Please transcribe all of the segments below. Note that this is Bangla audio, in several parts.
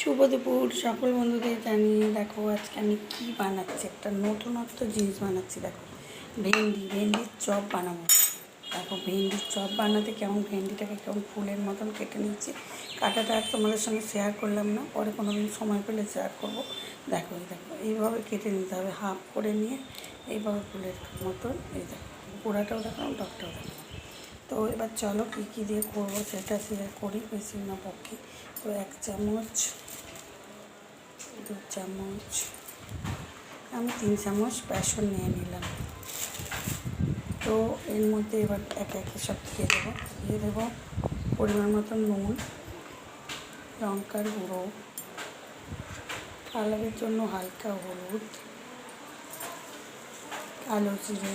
শুভ দুপুর, সকল বন্ধুদের জানিয়ে দেখো আজকে আমি কি বানাচ্ছি, একটা নতুনত্ব জিনিস বানাচ্ছি, দেখো। ভেন্ডি, ভেন্ডির চপ বানাবো। দেখো, ভেন্ডির চপ বানাতে কেমন, ভেন্ডিটাকে কেমন ফুলের মতন কেটে নিচ্ছি। কাটাটা আর তোমাদের সঙ্গে শেয়ার করলাম না, পরে কোনো দিন সময় পেলে শেয়ার করব। দেখো, এই দেখো, এইভাবে কেটে নিতে হবে, হাফ করে নিয়ে এইভাবে ফুলের মতন, এই দেখো গোড়াটাও দেখাও ডকটাও দেখো তো এবার চলো কী কী দিয়ে করব, সেটা শেয়ার করি, বেশি না পক্ষে তো এক চামচ দু চামচ, আমি তিন চামচ বেসন নিয়ে নিলাম। তো এর মধ্যে এবার একে একে সব দিয়ে দেবো। দিয়ে দেবো পরিমাণ মতন নুন, লঙ্কার গুঁড়ো, কালারের জন্য হালকা হলুদ, কালো জিরে,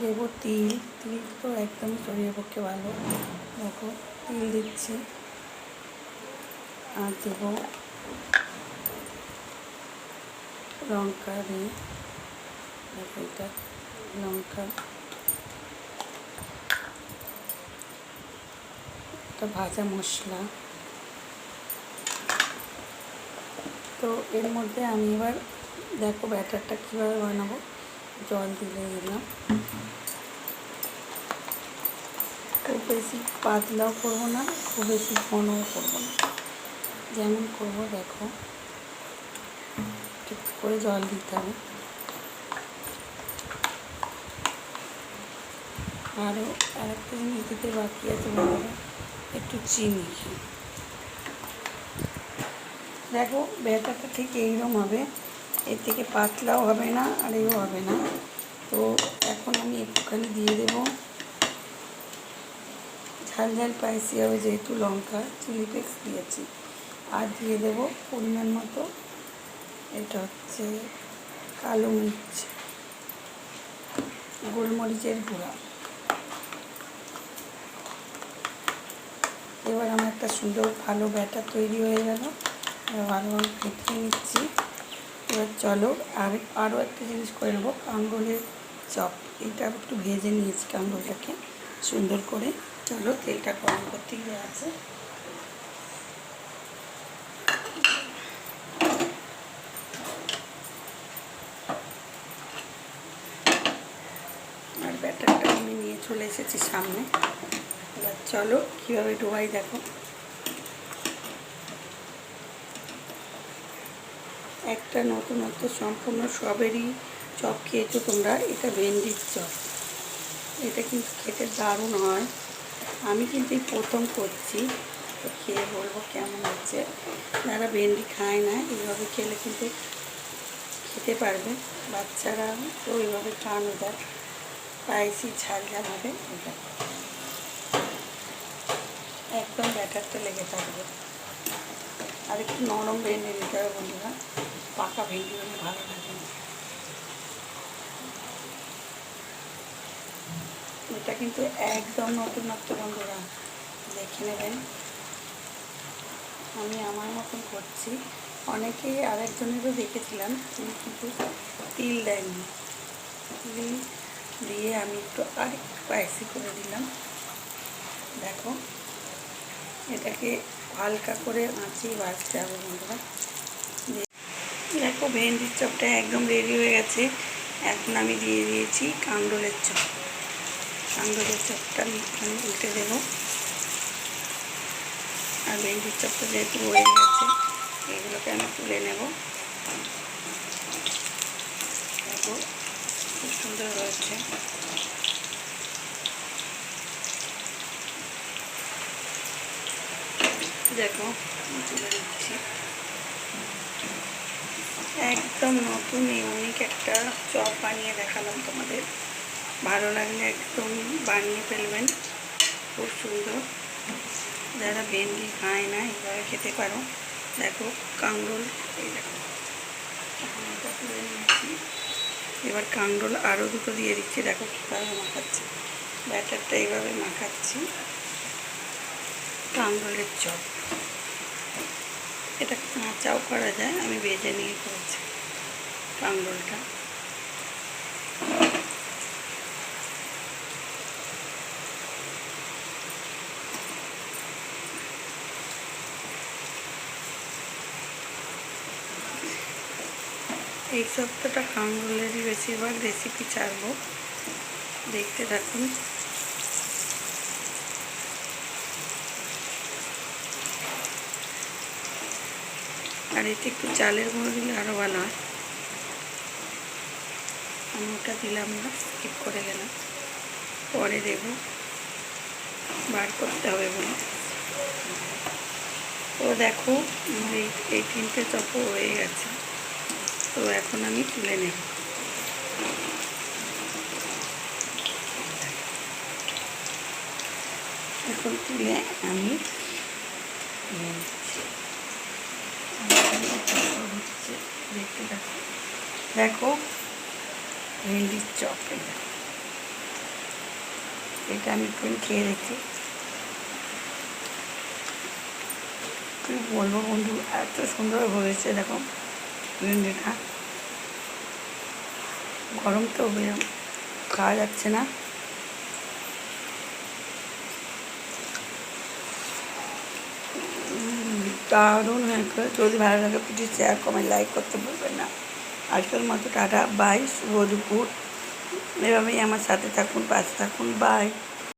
দেবো তিল। তিল তো একদম শরীরের পক্ষে ভালো। দেখো, তিল দিচ্ছি। আর দেবো লঙ্কা দিয়ে লঙ্কা। একটা ভাজা মশলা। তো এর মধ্যে আমি এবার দেখো ব্যাটারটা কীভাবে বানাবো। জল দিলে দিলাম। খুব বেশি পাতলাও করব না, খুব বেশি ঘনও করব না। যেমন করব, দেখো। ঠিক করে জল দিতে হবে। আরও আরেকটা জিনিস দিতে বাকি আছে বন্ধুরা একটু চিনি। দেখো, ব্যাটারটা ঠিক এইরকম হবে। এর থেকে পাতলাও হবে না, আর এও হবে না। তো এখন আমি একটুখানি দিয়ে দেবো। ঝাল ঝাল স্পাইসি হবে যেহেতু লঙ্কা চিলি ফ্লেক্স দিয়েছি। আর দিয়ে দেবো পরিমাণ মতো। এটা হচ্ছে কালো মির্চ, গোলমরিচের গুঁড়া। এবার আমার একটা সুন্দর ভালো ব্যাটার তৈরি হয়ে গেল। এবার ভালোভাবে ফেটিয়ে নিচ্ছি। এবার চলো আর আরও একটা জিনিস করে নেব কাঙ্গলের চপ। এটা একটু ভেজে নিয়েছি কাঙ্গলটাকে সুন্দর করে। চলো তেলটা গরম করতে গিয়ে আছে আর ব্যাটারটা আমি নিয়ে চলে এসেছি সামনে। এবার চলো কীভাবে ডোবাই দেখো। একটা নতুনত্ব সম্পূর্ণ সবেরই চপ খেয়েছো তোমরা, এটা ভেন্ডির চপ। এটা কিন্তু খেতে দারুণ হয়। আমি কিন্তু এই প্রথম করছি, তো খেয়ে বলব কেমন হচ্ছে। যারা ভেন্ডি খায় না, এইভাবে খেলে কিন্তু খেতে পারবে। বাচ্চারা তো এইভাবে খাওয়ানো যায়। স্পাইসি ঝাল ঝাল হবে একদম ব্যাটারটা লেগে থাকবে। আর একটু নরম ভেন্ডি দিতে হবে বন্ধুরা। পাকা ভেন্ডি হলে ভালো লাগে। এটা কিন্তু একদম নতুনত্ব বন্ধুরা। দেখে নেবেন। আমি আমার মতন করছি। অনেকেই আরেকজনেরও দেখেছিলাম তিনি কিন্তু তিল দেয়নি তিল দিয়ে আমি একটু আরেকটু স্পাইসি করে দিলাম। দেখো, এটাকে হালকা করে আঁচিয়ে ভাজতে হবে বন্ধুরা। দেখো, ভেন্ডির চপটা একদম রেডি হয়ে গেছে। এখন আমি দিয়ে দিয়েছি কাঁকরোলের চপ। কাঁকরোলের চপটা আমি উল্টে দেবো। আর ভেন্ডির চপটা যেহেতু হয়ে গেছে, এগুলোকে আমি তুলে নেব। দেখো সুন্দর হয়েছে। দেখো একদম নতুন ইউনিক একটা চপ বানিয়ে দেখালাম তোমাদের। ভালো লাগলে একদম বানিয়ে ফেলবেন। খুব সুন্দর। যারা ভেন্ডি খায় না এইভাবে খেতে পারো। দেখো কাঙ্গরোল এই দেখো এখন এটা তুলে নিয়েছি এবার কাঙ্গরোল আরও দুটো দিয়ে দিচ্ছি। দেখো কীভাবে মাখাচ্ছি। ব্যাটারটা এইভাবে মাখাচ্ছি। কাঙ্গুলের চপ। এটা কাঁচাও করা যায়। আমি ভেজে নিয়ে করেছি কাঙ্গরোলটা এই সপ্তাহটা কাঙ্গুলেরই বেশিরভাগ রেসিপি ছাড়বো। দেখতে থাকুন। আর এতে একটু চালের গুঁড়ো দিলে আরও ভালো হয়। আমি ওটা দিলাম না স্কিপ করে গেলাম। পরে দেব। বার করতে হবে বলে। তো দেখো এই এই তিনটে চপও হয়ে গেছে। তো এখন আমি তুলে নেব। এখন তুলে আমি দেখো ভেন্ডির চপ এটা। এটা আমি একটু খেয়ে দেখি। কি বলব বন্ধু, এত সুন্দর হয়েছে, দেখো। ভেন্ডিটা গরম তো খাওয়া যাচ্ছে না। দারুণ হয়েছে যদি ভালো লাগে প্লিজ শেয়ার কমেন্ট লাইক করতে ভুলবেন না। আজকের মতো টাটা বাই শুভ দুপুর। এভাবেই আমার সাথে থাকুন, পাশে থাকুন বাই